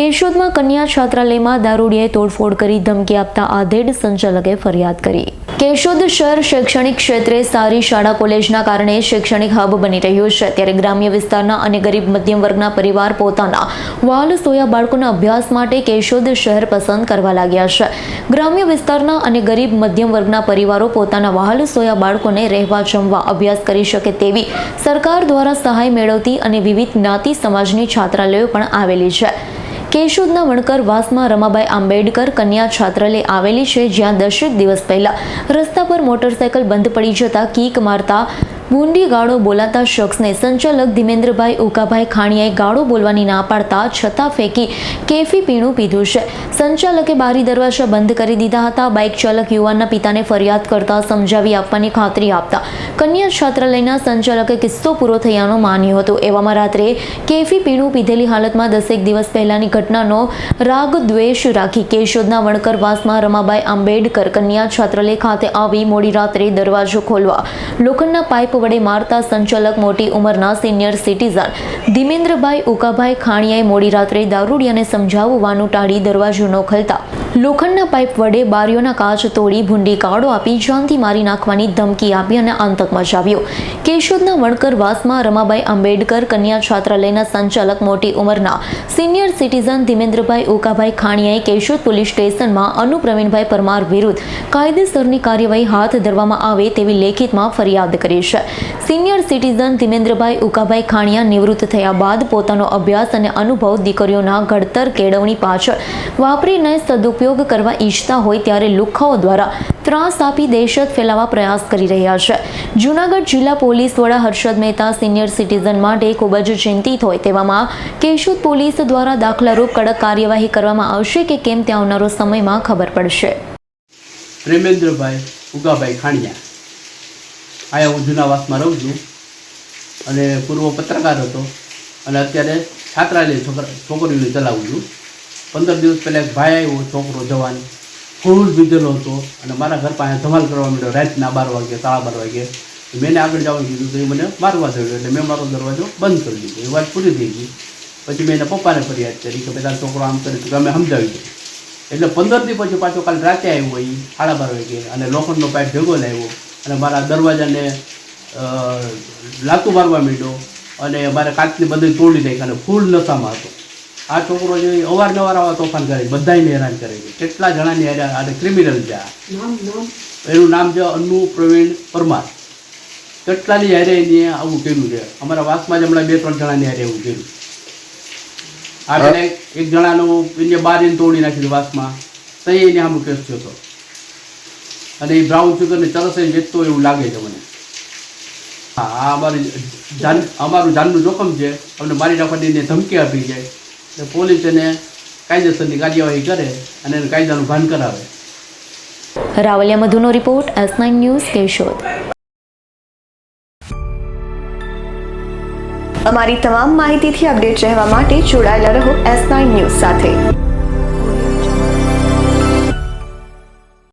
કેશોદમાં કન્યા છાત્રાલયમાં દારૂડિયાએ તોડફોડ કરી ધમકી આપતા આધેડ સંચાલકે ફરિયાદ કરી. કેશોદ શહેર શૈક્ષણિક ક્ષેત્રે સારી શાળા કોલેજના કારણે શૈક્ષણિક હબ બની રહ્યું છે. ત્યારે ગ્રામ્ય વિસ્તારના અને ગરીબ મધ્યમ વર્ગના પરિવાર પોતાના વાલ સોયા બાળકોના અભ્યાસ માટે કેશોદ શહેર પસંદ કરવા લાગ્યા છે. ગ્રામ્ય વિસ્તારના અને ગરીબ મધ્યમ વર્ગના પરિવારો પોતાના વહાલ સોયા બાળકોને રહેવા જમવા અભ્યાસ કરી શકે તેવી સરકાર દ્વારા સહાય મેળવતી અને વિવિધ જ્ઞાતિ સમાજની છાત્રાલયો પણ આવેલી છે. કેશોદના વણકર વાસમાં રમાબાઈ આંબેડકર કન્યા છાત્રાલય આવેલી છે, જ્યાં દસેક દિવસ પહેલા રસ્તા પર મોટરસાયકલ બંધ પડી જતા કીક મારતા બુંડી ગાળો બોલાતા શખ્સને સંચાલક ધીમેન્દ્રભાઈ ઉકાભાઈ ખાણીયાએ ગાળો બોલવાની ના પાડતા છતાં ફેંકી કેફી પીણું પીધું છે. સંચાલકે બારી દરવાજા બંધ કરી દીધા હતા. બાઇક ચાલક યુવાનના પિતાને ફરિયાદ કરતા સમજાવી આપવાની ખાતરી આપતા કન્યા છાત્રાલયના સંચાલકે કિસ્સો પૂરો થયાનું માન્યું હતું. એવામાં રાત્રે કેફી પીણું પીધેલી હાલતમાં દસેક દિવસ પહેલાની ઘટનાનો રાગ દ્વેષ રાખી કેશોદના વણકરવાસમાં રમાબાઈ આંબેડકર કન્યા છાત્રાલય ખાતે આવી મોડી રાત્રે દરવાજો ખોલવા લોખંડના પાઇપ વડે મારતા સંચાલક મોટી ઉંમરના સિનિયર સિટીઝન ધીમેન્દ્રભાઈ ઉકાભાઈ ખાણિયાએ મોડી રાત્રે દારૂડિયાને સમજાવવાનું ટાળી દરવાજો ન ખોલતા લોખંડના પાઇપ વડે બારીઓના કાચ તોડી ભૂંડી કાળો આપી જાનથી મારી નાખવાની ધમકી આપી અને આતંક મચાવ્યો. કેશોદના વણકરવાસમાં રમાબાઈ આંબેડકર કન્યા છાત્રાલયના સંચાલક મોટી ઉંમરના સિનિયર સિટીઝન ધીમેન્દ્રભાઈ ઉકાભાઈ ખાણીયાએ કેશોદ પોલીસ સ્ટેશનમાં અનુ પ્રવીણભાઈ પરમાર વિરુદ્ધ કાયદેસરની કાર્યવાહી હાથ ધરવામાં આવે તેવી લેખિતમાં ફરિયાદ કરી છે. સિનિયર સિટીઝન ધીમેન્દ્રભાઈ ઉકાભાઈ ખાણીયા નિવૃત્ત થયા બાદ પોતાનો અભ્યાસ અને અનુભવ દીકરીઓના ઘડતર કેળવણી પાછળ વાપરીને સદુપયોગ કરવા ઈચ્છતા હોય ત્યારે લુખાઓ દ્વારા ત્રાસ આપી દહેશત ફેલાવવા પ્રયાસ કરી રહ્યા છે. જૂનાગઢ જિલ્લા પોલીસ વડા હર્ષદ મહેતા સિનિયર સિટીઝન માટે ખૂબ જ ચિંતિત હોય તેવામાં કેશુદ પોલીસ દ્વારા દાખલારૂપ કડક કાર્યવાહી કરવામાં આવશે કે કેમ તે આવનારો સમયમાં ખબર પડશે. પ્રેમેન્દ્રભાઈ ઉગાભાઈ ખાણિયા આયા હું જૂનાવાસમાં રહું છું અને પૂર્વ પત્રકાર હતો અને અત્યારે છાત્રાલય છોકરા, છોકરીઓને ચલાવું છું. પંદર દિવસ પહેલાં એક ભાઈ આવ્યો, છોકરો, જવાન. ફૂલ બીધેલો હતો અને મારા ઘર પાસે ધમાલ કરવા માંડ્યો. રાતના બાર વાગે સાડા બાર વાગે મેં એને આગળ જવાનું કીધું તો એ મને મારવા થયો એટલે મેં મારો દરવાજો બંધ કરી દીધો. એ વાત પૂરી થઈ ગઈ. પછી મેં એના પપ્પાને ફરિયાદ કરી કે પેલા છોકરો આમ કરે તો અમે સમજાવી દઈએ એટલે પંદર દી પછી પાછો કાલે રાતે આવ્યો એ, સાડા બાર વાગે. અને લોખંડનો પાઇપ ભેગો લાવ્યો અને મારા દરવાજાને લાતું મારવા માંડ્યો. અને મારે કાચની બધી તોડી નાખી અને ફૂલ નશામાં હતો. આ છોકરો જે અવારનવાર આવા તોફાન કરે છે બધાને હેરાન કરે છે. કેટલા જણાની હેરાન આ ક્રિમિનલ છે એનું નામ છે અન્નુ પ્રવીણ પરમાર. કેટલાની હારે એને આવું કર્યું છે? અમારા વાસમાં જ હમણાં બે ત્રણ જણાની હારે એવું કર્યું. આ પેલા એક જણાનું એને બાર એને તોડી નાખ્યું વાસમાં. તઈ એને આમ કેસ થયો હતો. અને એ બ્રાઉન સુગરને ચરસ એ વેચતો હોય એવું લાગે છે મને. હા આ અમારી જાન અમારું જાનનું જોખમ છે. અમને મારી નાખવાની ધમકી આપી છે. એટલે પોલીસ એને કાયદેસરની કાર્યવાહી કરે અને એને કાયદાનું ભાન કરાવે. Ravaliya મધુનો report S nine news Keshod. અમારી તમામ માહિતીથી અપડેટ રહેવા માટે જોડાયેલા રહો એસ નાઇન ન્યૂઝ સાથે.